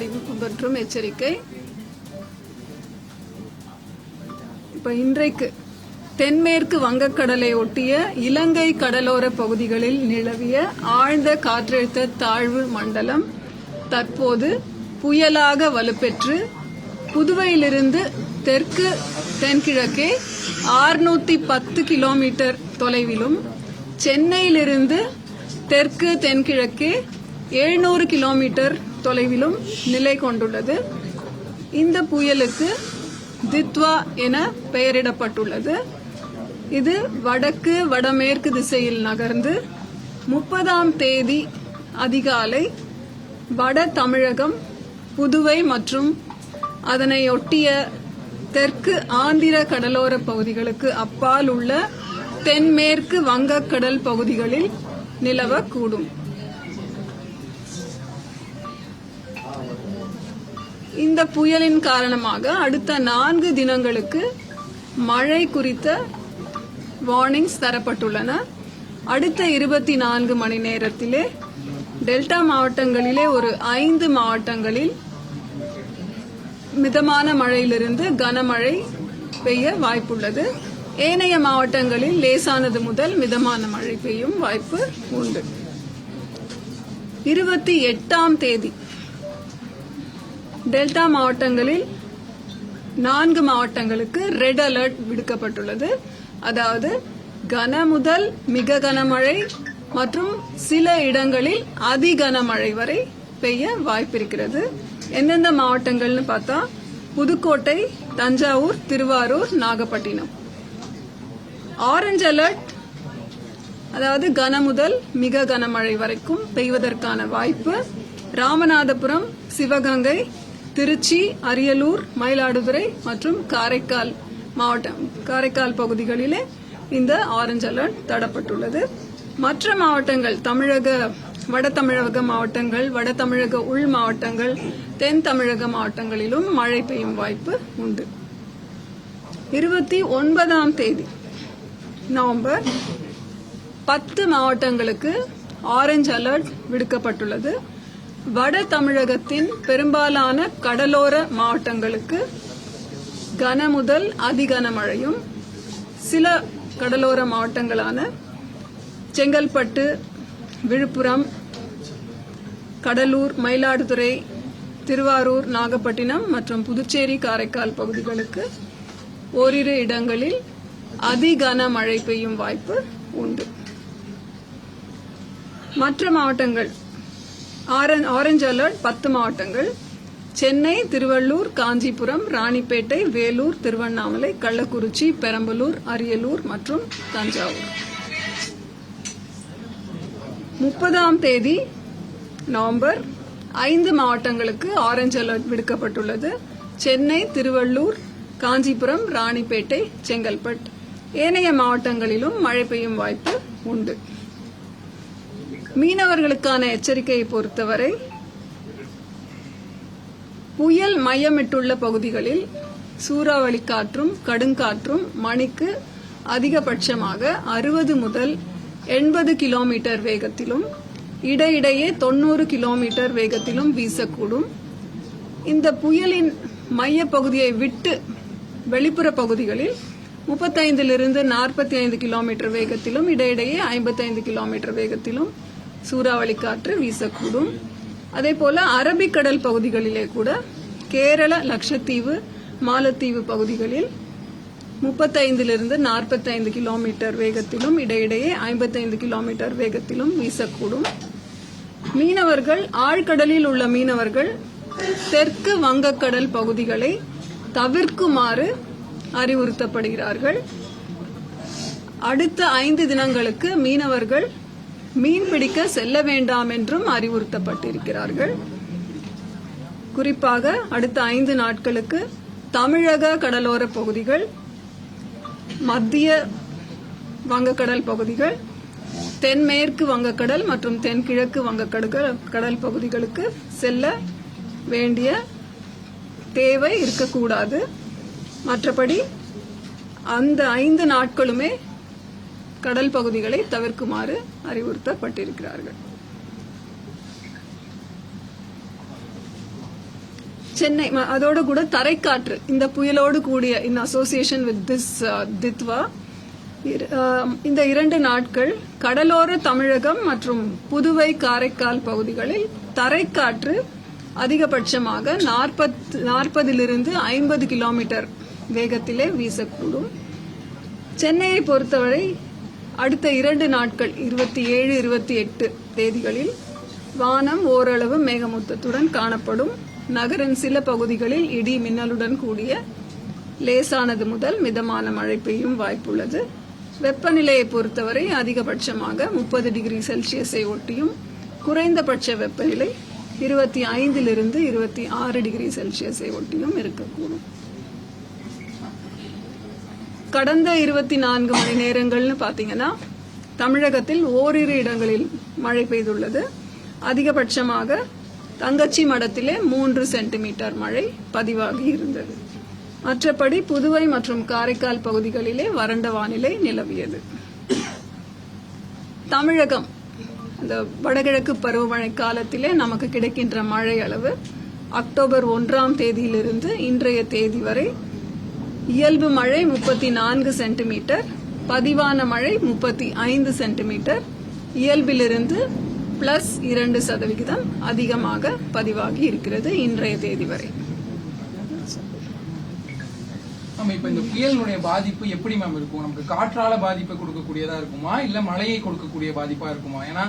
அறிவிப்பு மற்றும் எச்சரிக்கை. இப்ப இன்றைக்கு தென்மேற்கு வங்கக்கடலை ஒட்டிய இலங்கை கடலோர பகுதிகளில் நிலவிய ஆழ்ந்த காற்றழுத்த தாழ்வு மண்டலம் தற்போது புயலாக வலுப்பெற்று புதுவையிலிருந்து தெற்கு தென்கிழக்கே ஆறுநூத்தி பத்து கிலோமீட்டர் தொலைவிலும் சென்னையிலிருந்து தெற்கு தென்கிழக்கே எழுநூறு கிலோமீட்டர் தொலைவிலும் நிலை கொண்டுள்ளது. இந்த புயலுக்கு தித்வா என பெயரிடப்பட்டுள்ளது. இது வடக்கு வடமேற்கு திசையில் நகர்ந்து முப்பதாம் தேதி அதிகாலை வட தமிழகம் புதுவை மற்றும் அதனையொட்டிய தெற்கு ஆந்திர கடலோர பகுதிகளுக்கு அப்பால் உள்ள தென்மேற்கு வங்கக்கடல் பகுதிகளில் நிலவக்கூடும். இந்த புயலின் காரணமாக அடுத்த நான்கு தினங்களுக்கு மழை குறித்த வார்னிங்ஸ் தரப்பட்டுள்ளன. அடுத்த இருபத்தி நான்கு மணி நேரத்திலே டெல்டா மாவட்டங்களிலே ஒரு ஐந்து மாவட்டங்களில் மிதமான மழையிலிருந்து கனமழை பெய்ய வாய்ப்புள்ளது. ஏனைய மாவட்டங்களில் லேசானது முதல் மிதமான மழை பெய்யும் வாய்ப்பு உண்டு. இருபத்தி எட்டாம் தேதி டெல்டா மாவட்டங்களில் நான்கு மாவட்டங்களுக்கு ரெட் அலர்ட் விடுக்கப்பட்டுள்ளது. அதாவது கன முதல் மிக கனமழை மற்றும் சில இடங்களில் அதி கனமழை வரை பெய்ய வாய்ப்பிருக்கிறது. எந்தெந்த மாவட்டங்கள்னு பார்த்தா புதுக்கோட்டை தஞ்சாவூர் திருவாரூர் நாகப்பட்டினம். ஆரஞ்சு அலர்ட் அதாவது கன முதல் மிக கனமழை வரைக்கும் பெய்வதற்கான வாய்ப்பு. ராமநாதபுரம் சிவகங்கை திருச்சி அரியலூர் மயிலாடுதுறை மற்றும் காரைக்கால் மாவட்டம் காரைக்கால் பகுதிகளிலே இந்த ஆரஞ்சு அலர்ட் தடப்பட்டுள்ளது. மற்ற மாவட்டங்கள் தமிழக வட தமிழக மாவட்டங்கள் வட தமிழக உள் மாவட்டங்கள் தென் தமிழக மாவட்டங்களிலும் மழை பெய்யும் வாய்ப்பு உண்டு. இருபத்தி ஒன்பதாம் தேதி நவம்பர் பத்து மாவட்டங்களுக்கு ஆரஞ்சு அலர்ட் விடுக்கப்பட்டுள்ளது. வட தமிழகத்தின் பெரும்பாலான கடலோர மாவட்டங்களுக்கு கன முதல் அதிகன மழையும் சில கடலோர மாவட்டங்களான செங்கல்பட்டு விழுப்புரம் கடலூர் மயிலாடுதுறை திருவாரூர் நாகப்பட்டினம் மற்றும் புதுச்சேரி காரைக்கால் பகுதிகளுக்கு ஓரிரு இடங்களில் அதிகன மழை பெய்யும் வாய்ப்பு உண்டு. மற்ற மாவட்டங்கள் ஆரஞ்சு அலர்ட் பத்து மாவட்டங்கள். சென்னை திருவள்ளூர் காஞ்சிபுரம் ராணிப்பேட்டை வேலூர் திருவண்ணாமலை கள்ளக்குறிச்சி பெரம்பலூர் அரியலூர் மற்றும் தஞ்சாவூர். முப்பதாம் தேதி நவம்பர் ஐந்து மாவட்டங்களுக்கு ஆரஞ்சு அலர்ட் விடுக்கப்பட்டுள்ளது. சென்னை திருவள்ளூர் காஞ்சிபுரம் ராணிப்பேட்டை செங்கல்பட்டு. ஏனைய மாவட்டங்களிலும் மழை பெய்யும் வாய்ப்பு உண்டு. மீனவர்களுக்கான எச்சரிக்கையை பொறுத்தவரை புயல் மையமிட்டுள்ள பகுதிகளில் சூறாவளி காற்றும் கடுங்காற்றும் மணிக்கு அதிகபட்சமாக அறுபது முதல் எண்பது கிலோமீட்டர் வேகத்திலும் இடையிடையே தொண்ணூறு கிலோமீட்டர் வேகத்திலும் வீசக்கூடும். இந்த புயலின் மைய பகுதியை விட்டு வெளிப்புற பகுதிகளில் முப்பத்தைந்திலிருந்து நாற்பத்தி ஐந்து கிலோமீட்டர் வேகத்திலும் இடையிடையே ஐம்பத்தைந்து கிலோமீட்டர் வேகத்திலும் சூறாவளி காற்று வீசக்கூடும். அதே போல அரபிக்கடல் பகுதிகளிலே கூட கேரள லட்சத்தீவு மாலத்தீவு பகுதிகளில் முப்பத்தைந்திலிருந்து நாற்பத்தைந்து கிலோமீட்டர் வேகத்திலும் இடையிடையே ஐம்பத்தைந்து கிலோமீட்டர் வேகத்திலும் வீசக்கூடும். மீனவர்கள் ஆழ்கடலில் உள்ள மீனவர்கள் தெற்கு வங்கக்கடல் பகுதிகளை தவிர்க்குமாறு அறிவுறுத்தப்படுகிறார்கள். அடுத்த ஐந்து தினங்களுக்கு மீனவர்கள் மீன் பிடிக்க செல்ல வேண்டாம் என்றும் அறிவுறுத்தப்பட்டிருக்கிறார்கள். குறிப்பாக அடுத்த ஐந்து நாட்களுக்கு தமிழக கடலோர பகுதிகள் மத்திய வங்கக்கடல் பகுதிகள் தென்மேற்கு வங்கக்கடல் மற்றும் தென்கிழக்கு வங்கக்கடல் கடல் பகுதிகளுக்கு செல்ல வேண்டிய தேவை இருக்கக்கூடாது. மற்றபடி அந்த ஐந்து நாட்களுமே கடல் பகுதிகளை தவிர்க்குமாறு அறிவுறுத்தப்பட்டிருக்கிறார்கள். சென்னை அதோடு அதோட கூட தரைக்காற்று இந்த புயலோடு கூடிய in association with this Ditwah இந்த இரண்டு நாட்கள் கடலோர தமிழகம் மற்றும் புதுவை காரைக்கால் பகுதிகளில் தரைக்காற்று அதிகபட்சமாக நாற்பத் நாற்பதிலிருந்து ஐம்பது கிலோமீட்டர் வேகத்திலே வீசக்கூடும். சென்னையை பொறுத்தவரை அடுத்த இரண்டு நாட்கள் இருபத்தி ஏழு இருபத்தி எட்டு தேதிகளில் வானம் ஓரளவு மேகமூத்தத்துடன் காணப்படும். நகரின் சில பகுதிகளில் இடி மின்னலுடன் கூடிய லேசானது முதல் மிதமான மழை பெய்யும் வாய்ப்புள்ளது. வெப்பநிலையை பொறுத்தவரை அதிகபட்சமாக முப்பது டிகிரி செல்சியஸை ஒட்டியும் குறைந்தபட்ச வெப்பநிலை இருபத்தி ஐந்திலிருந்து இருபத்தி ஆறு டிகிரி செல்சியஸை ஒட்டியும் இருக்கக்கூடும். கடந்த இருபத்தி நான்கு மணி நேரங்கள்னு பாத்தீங்கன்னா தமிழகத்தில் ஓரிரு இடங்களில் மழை பெய்துள்ளது. அதிகபட்சமாக தங்கச்சி மடத்திலே மூன்று சென்டிமீட்டர் மழை பதிவாகி இருந்தது. மற்றபடி புதுவை மற்றும் காரைக்கால் பகுதிகளிலே வறண்ட வானிலை நிலவியது. தமிழகம் இந்த வடகிழக்கு பருவமழை காலத்திலே நமக்கு கிடைக்கின்ற மழை அளவு அக்டோபர் ஒன்றாம் தேதியிலிருந்து இன்றைய தேதி வரை இயல்பு மழை முப்பத்தி நான்கு சென்டிமீட்டர் பதிவான மழை முப்பத்தி ஐந்து சென்டிமீட்டர். இயல்பிலிருந்து பிளஸ் இரண்டு சதவிகிதம் அதிகமாக பதிவாகி இருக்கிறது இன்றைய தேதி வரை. இப்ப இந்த புயலினுடைய பாதிப்பு எப்படி மேம் இருக்கும்? நமக்கு காற்றால பாதிப்பை கொடுக்கக்கூடியதா இருக்குமா? இல்ல மழையை கொடுக்கக்கூடிய பாதிப்பா இருக்குமா? ஏன்னா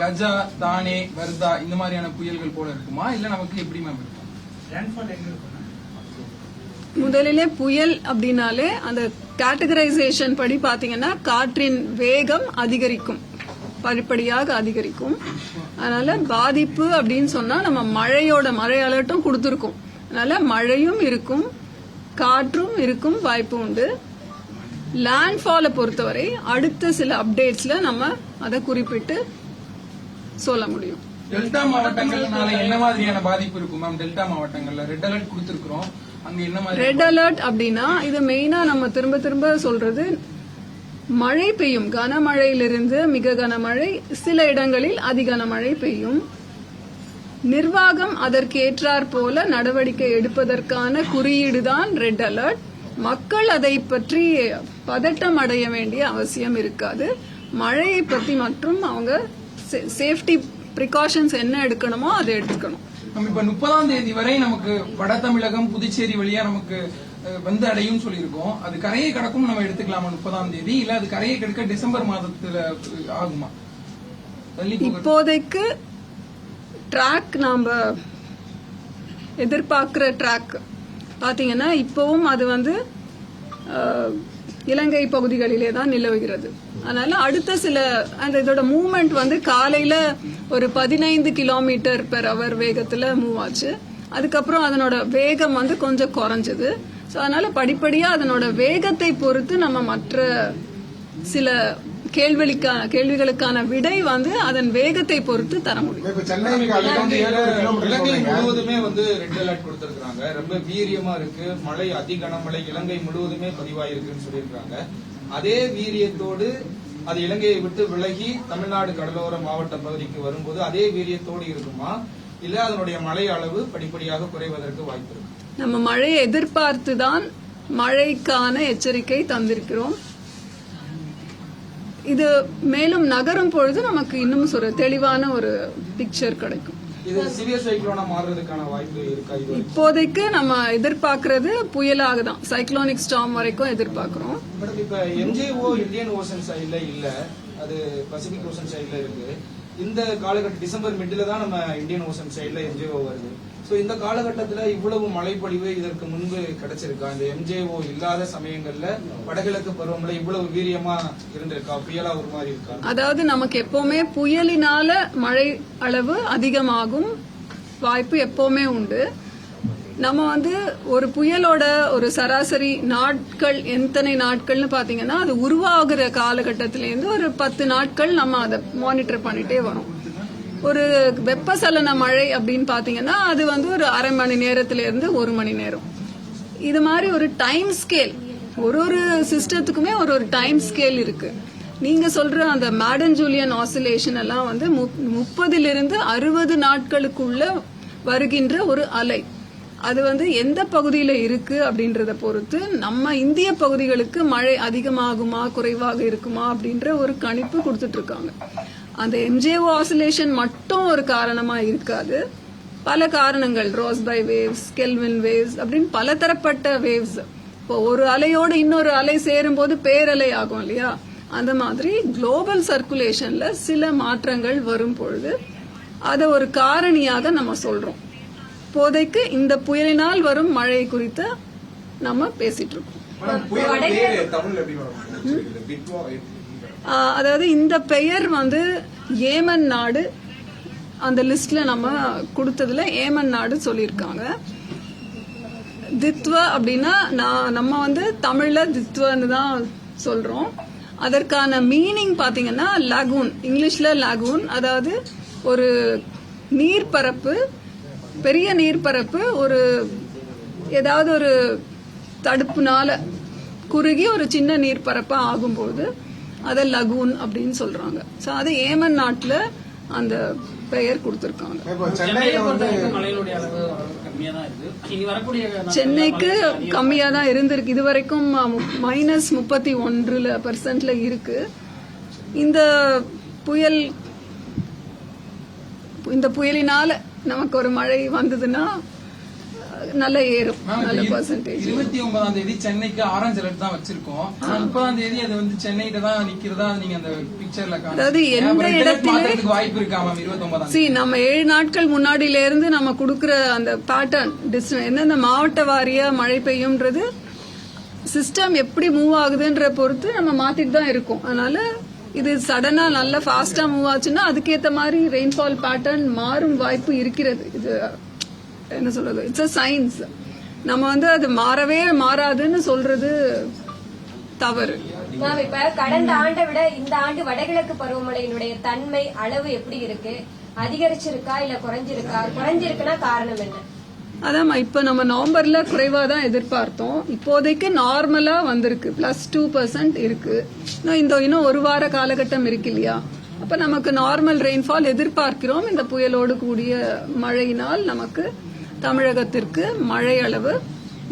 கஜா தானே வர்தா இந்த மாதிரியான புயல்கள் போல இருக்குமா? இல்ல நமக்கு எப்படி மேம் இருக்கும்? முதலிலே புயல் அப்படின்னாலே அந்த கேட்டகரைசேஷன் படி பாத்தீங்கன்னா காற்றின் வேகம் அதிகரிக்கும். படிப்படியாக அதிகரிக்கும். அதனால பாதிப்பு அப்படின்னு சொன்னா நம்ம மழையோட மழை அலர்ட்டும் கொடுத்துருக்கோம். அதனால மழையும் இருக்கும் காற்றும் இருக்கும் வாய்ப்பு உண்டு. லேண்ட்ஃபாலை பொறுத்தவரை அடுத்த சில அப்டேட்ஸ்ல நம்ம அதை குறிப்பிட்டு சொல்ல முடியும். டெல்டா மாவட்டங்கள்னால என்ன மாதிரியான பாதிப்பு இருக்கும்? மேம் டெல்டா மாவட்டங்கள்ல ரெட் அலர்ட் கொடுத்திருக்கிறோம். ரெட் அலர்ட் அப்படின்னா இது மெயினா நம்ம திரும்ப திரும்ப சொல்றது மழை பெய்யும். கனமழையிலிருந்து மிக கனமழை சில இடங்களில் அதி கனமழை பெய்யும். நிர்வாகம் அதற்கு ஏற்றாற் போல நடவடிக்கை எடுப்பதற்கான குறியீடுதான் ரெட் அலர்ட் மக்கள் அதை பற்றி பதட்டம் அடைய வேண்டிய அவசியம் இருக்காது. மழையை பற்றி மற்றும் அவங்க சேஃப்டி ப்ரிகாஷன்ஸ் என்ன எடுக்கணுமோ அதை எடுத்துக்கணும். நம்ம இப்ப முப்பதாம் தேதி வரை நமக்கு வட தமிழகம் புதுச்சேரி வழியா நமக்கு வந்து அடையும் சொல்லியிருக்கோம். அது கரையை கடக்கும் நம்ம எடுத்துக்கலாமா முப்பதாம் தேதி? இல்ல அது கரையை கடக்க டிசம்பர் மாதத்துல ஆகுமா? இப்போதைக்கு ட்ராக் நாம எதிர்பார்க்கிற ட்ராக் பாத்தீங்கன்னா இப்பவும் அது வந்து இலங்கை பகுதிகளிலே தான் நிலவுகிறது. அதனால அடுத்த சில அந்த இதோட மூவ்மெண்ட் வந்து காலையில ஒரு பதினைந்து கிலோமீட்டர் பெர் அவர் வேகத்துல மூவ் ஆச்சு. அதுக்கப்புறம் அதனோட வேகம் வந்து கொஞ்சம் குறைஞ்சது. ஸோ அதனால படிப்படியா அதனோட வேகத்தை பொறுத்து நம்ம மற்ற சில கேள்விக்கான கேள்விகளுக்கான விடை வந்து அதன் வேகத்தை பொறுத்து தர முடியும். இலங்கை. முழுவதுமே வந்து ரெட் அலர்ட் கொடுத்திருக்காங்க ரொம்ப வீரியமா இருக்கு. மழை அதி கனமழை இலங்கை முழுவதுமே பதிவாயிருக்குன்னு சொல்லியிருக்காங்க அதே வீரியத்தோடு அது இலங்கையை விட்டு விலகி தமிழ்நாடு கடலோர மாவட்ட பகுதிக்கு வரும்போது அதே வீரியத்தோடு இருக்குமா? இல்ல அதனுடைய மழை அளவு படிப்படியாக குறைவதற்கு வாய்ப்பு இருக்கு. நம்ம மழையை எதிர்பார்த்து தான் மழைக்கான எச்சரிக்கை தந்திருக்கிறோம். இது மேலும் நகரும் பொழுது நமக்கு இன்னும் ஒரு தெளிவான ஒரு பிக்சர் கிடைக்கும். இப்போதைக்கு நம்ம எதிர்பார்க்கறது புயலாக தான். சைக்ளோனிக் ஸ்டாம் வரைக்கும் எதிர்பார்க்கிறோம். இப்ப எம்ஜேஓ இந்தியன் ஓஷன் சைடுல இல்ல. அது பசிபிக் ஓஷன் சைடுல இருக்கு. இந்த காலகட்டம் டிசம்பர் மிடில் தான் நம்ம இந்தியன் ஓஷன் சைடுல எம்ஜேஓ வருது. ஸோ இந்த காலகட்டத்தில் இவ்வளவு மழைப்பொழிவு இதற்கு முன்பு கிடைச்சிருக்கா? இந்த எம்ஜேஓ இல்லாத சமயங்கள்ல வடகிழக்கு பருவமழை இவ்வளவு வீரியமா இருந்திருக்கா? புயலா ஒரு மாதிரி இருக்கா? அதாவது நமக்கு எப்பவுமே புயலினால மழை அளவு அதிகமாகும் வாய்ப்பு எப்பவுமே உண்டு. நம்ம வந்து ஒரு புயலோட ஒரு சராசரி நாட்கள் எத்தனை நாட்கள்னு பாத்தீங்கன்னா அது உருவாகிற காலகட்டத்திலேருந்து ஒரு பத்து நாட்கள் நம்ம அதை மானிட்டர் பண்ணிட்டே வரோம். ஒரு வெப்பசலன மழை அப்படின்னு பாத்தீங்கன்னா அது வந்து ஒரு அரை மணி நேரத்துல இருந்து ஒரு மணி நேரம். இது மாதிரி ஒரு டைம் ஸ்கேல் ஒரு ஒரு சிஸ்டத்துக்குமே ஒரு ஒரு டைம் ஸ்கேல் இருக்கு. நீங்க சொல்ற அந்த மேடன் ஜூலியன் ஆசிலேஷன் எல்லாம் வந்து முப்பதிலிருந்து அறுபது நாட்களுக்குள்ள வருகின்ற ஒரு அலை. அது வந்து எந்த பகுதியில இருக்கு அப்படின்றத பொறுத்து நம்ம இந்திய பகுதிகளுக்கு மழை அதிகமாகுமா குறைவாக இருக்குமா அப்படின்ற ஒரு கணிப்பு கொடுத்துட்டு இருக்காங்க. அந்த எம்ஜேஓ ஆசிலேஷன் மட்டும் ஒரு காரணமா இருக்காது. பல காரணங்கள் Rossby waves Kelvin waves அப்படின்னு பல தரப்பட்ட வேவ்ஸ் இப்போ ஒரு அலையோடு இன்னொரு அலை சேரும்போது பேரலை ஆகும் இல்லையா? அந்த மாதிரி குளோபல் சர்க்குலேஷன்ல சில மாற்றங்கள் வரும் பொழுது அதை ஒரு காரணியாக நம்ம சொல்றோம். இப்போதைக்கு இந்த புயலினால் வரும் மழை குறித்து நம்ம பேசிட்டு இருக்கோம். அதாவது இந்த பெயர் வந்து ஏமன் நாடு அந்த லிஸ்ட்ல நம்ம கொடுத்ததுல ஏமன் நாடு சொல்லியிருக்காங்க. தித்வ அப்படின்னா நான் நம்ம வந்து தமிழ்ல தித்வன்னு தான் சொல்றோம். அதற்கான மீனிங் பாத்தீங்கன்னா லகூன் இங்கிலீஷ்ல லகூன் அதாவது ஒரு நீர்ப்பரப்பு பெரிய நீர்ப்பரப்பு ஒரு ஏதாவது ஒரு தடுப்புனால குறுகி ஒரு சின்ன நீர்ப்பரப்பா ஆகும்போது அதை லகூன் அப்படின்னு சொல்றாங்க. ஸோ அது ஏமன் நாட்டுல அந்த பெயர் கொடுத்துருக்காங்க. சென்னைக்கு கம்மியா தான் இருந்திருக்கு. இது வரைக்கும் மைனஸ் முப்பத்தி ஒன்றுல பர்சன்ட்ல இருக்கு. இந்த புயல் இந்த புயலினால நமக்கு ஒரு மழை வந்ததுன்னா நல்ல ஏறும் நல்ல பர்சன்டேஜ் இருபத்தி ஒன்பதாம் தேதி சென்னைக்கு ஆரஞ்சு அலர்ட் தான் வச்சிருக்கோம். முப்பதாம் தேதி அது வந்து சென்னையில தான் நிக்கிறதா நீங்க அந்த பிக்சர்ல அதாவது எந்த இடத்திலே- வாய்ப்பு இருக்கா மேம் இருபத்தி ஒன்பதாம் சி நம்ம ஏழு நாட்கள் முன்னாடியில இருந்து நம்ம கொடுக்கிற அந்த பேட்டர்ன் எந்தெந்த மாவட்ட வாரியா மழை பெய்யும்ன்றது சிஸ்டம் எப்படி மூவ் ஆகுதுன்ற பொறுத்து நம்ம மாத்திட்டு தான் இருக்கோம். அதனால இது சடனா நல்ல ஃபாஸ்டா மூவ் ஆச்சுன்னா அதுக்கேத்த மாதிரி ரெயின்ஃபால் பேட்டர்ன் மாறும் வாய்ப்பு இருக்கிறது. இது என்ன சொல்றது? இட்ஸ் அ சயின்ஸ் நம்ம வந்து அது மாறவே மாறாதுன்னு சொல்றது தவறு. மேம் இப்ப கடந்த ஆண்டை விட இந்த ஆண்டு வடகிழக்கு பருவமழையினுடைய தன்மை அளவு எப்படி இருக்கு? அதிகரிச்சிருக்கா இல்ல குறைஞ்சிருக்கா? குறைஞ்சிருக்குன்னா காரணம் என்ன? அதாம்மா இப்ப நம்ம நவம்பர்ல குறைவா தான் எதிர்பார்த்தோம். இப்போதைக்கு நார்மலா வந்திருக்கு. பிளஸ் டூ பர்சன்ட் இருக்கு. இன்னும் இந்த இன்னும் ஒரு வார காலகட்டம் இருக்கு இல்லையா? அப்ப நமக்கு நார்மல் ரெயின்ஃபால் எதிர்பார்க்கிறோம். இந்த புயலோடு கூடிய மழையினால் நமக்கு தமிழகத்திற்கு மழை அளவு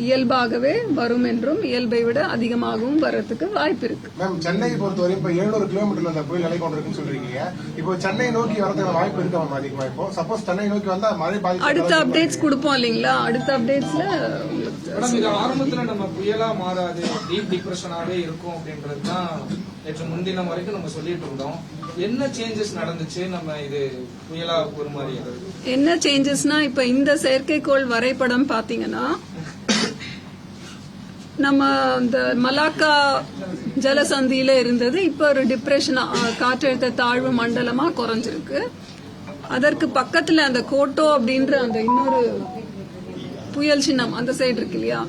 இயல்பாகவே வரும் என்றும் இயல்பை விட அதிகமாகவும் வர்றதுக்கு வாய்ப்பு இருக்கு. மேம் சென்னையை பொறுத்தவரை இப்போ எழுநூறு கிலோமீட்டர்ல அந்த புயல் நிலை கொண்டிருக்குன்னு சொல்றீங்க. இப்போ சென்னை நோக்கி வரதுக்கான வாய்ப்பு இருக்கா மேம் அதிகமா இப்போ? சப்போஸ் சென்னை நோக்கி வந்தா மழை பாதிப்பு அடுத்த அப்டேட்ஸ் கொடுப்போம் இல்லைங்களா? அடுத்த அப்டேட்ஸ்ல மேடம் இது ஆரம்பத்துல நம்ம புயலா மாறாது. டீப் டிப்ரெஷனாவே இருக்கும் அப்படின்றது தான் நேற்று முன்தினம் வரைக்கும் நம்ம சொல்லிட்டு இருந்தோம். என்ன சேஞ்சஸ் நடந்துச்சு? நம்ம இது புயலா ஒரு மாதிரி என்ன சேஞ்சஸ்னா இப்ப இந்த செயற்கைக்கோள் வரைபடம் பாத்தீங்கன்னா நம்ம இந்த மலாக்கா ஜலசந்தியில இருந்தது இப்ப ஒரு டிப்ரெஷன் காற்றழுத்த தாழ்வு மண்டலமா குறைஞ்சிருக்கு. அதற்கு பக்கத்துல அந்த கோட்டோ அப்படின்ற அந்த இன்னொரு புயல் சின்னம் அந்த சைடு இருக்கு இல்லையா?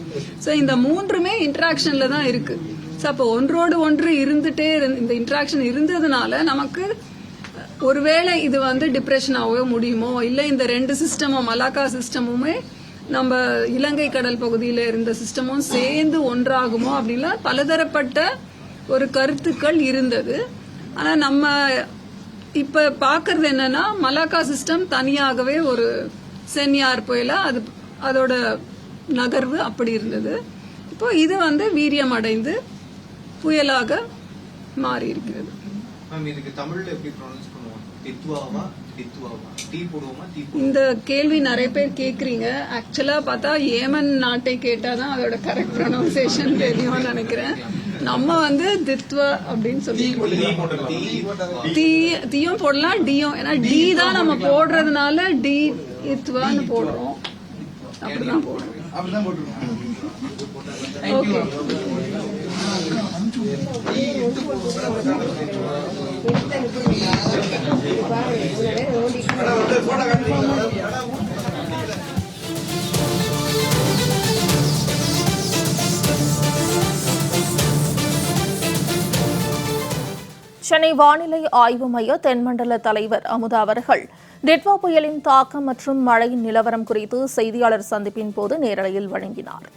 சோ இந்த மூன்றுமே இன்ட்ராக்ஷன்ல தான் இருக்கு. சோ அப்போ ஒன்றோடு ஒன்று இருந்துட்டே இந்த இன்ட்ராக்ஷன் இருந்ததுனால நமக்கு ஒருவேளை இது வந்து டிப்ரெஷன் ஆகவே முடியுமோ இல்லை இந்த ரெண்டு சிஸ்டமும் மலாக்கா சிஸ்டமுமே நம்ம இலங்கை கடல் பகுதியில் இருந்த சிஸ்டமும் சேர்ந்து ஒன்றாகுமோ அப்படின்லாம் பலதரப்பட்ட ஒரு கருத்துக்கள் இருந்தது. ஆனால் நம்ம இப்போ பார்க்கறது என்னன்னா மலாக்கா சிஸ்டம் தனியாகவே ஒரு சென்யார் புயல அது அதோட நகர்வு அப்படி இருந்தது. இப்போ இது வந்து வீரியம் அடைந்து புயலாக மாறி இருக்கிறது மேம் இதுக்கு தமிழ்ல எப்படி ப்ரொனவுன்ஸ் பண்ணுவோம்? தித்வாவா டித்வாவா டீ போடுவோமா டீ இந்த கேள்வி நிறைய பேர் கேக்குறீங்க. ஆக்சுவலா பார்த்தா ஏமன் நாட்டை கேட்டாதான் அதோட கரெக்ட் ப்ரொனவுன்சியேஷன் தெரியும்னு நினைக்கிறேன். நம்ம வந்து தித்வா அப்படின்னு சொல்லி தீ தீயும் போடலாம் டியும். ஏன்னா டி தான் நம்ம போடுறதுனால டி இத்வான்னு போடுறோம். அப்படிதான் போடுறோம். தேங்க்யூ சென்னை வானிலை ஆய்வு மைய தென்மண்டல தலைவர் அமுதா அவர்கள் டிட்வா புயலின் தாக்கம் மற்றும் மழையின் நிலவரம் குறித்து செய்தியாளர் சந்திப்பின் போது நேரலையில் வழங்கினார்.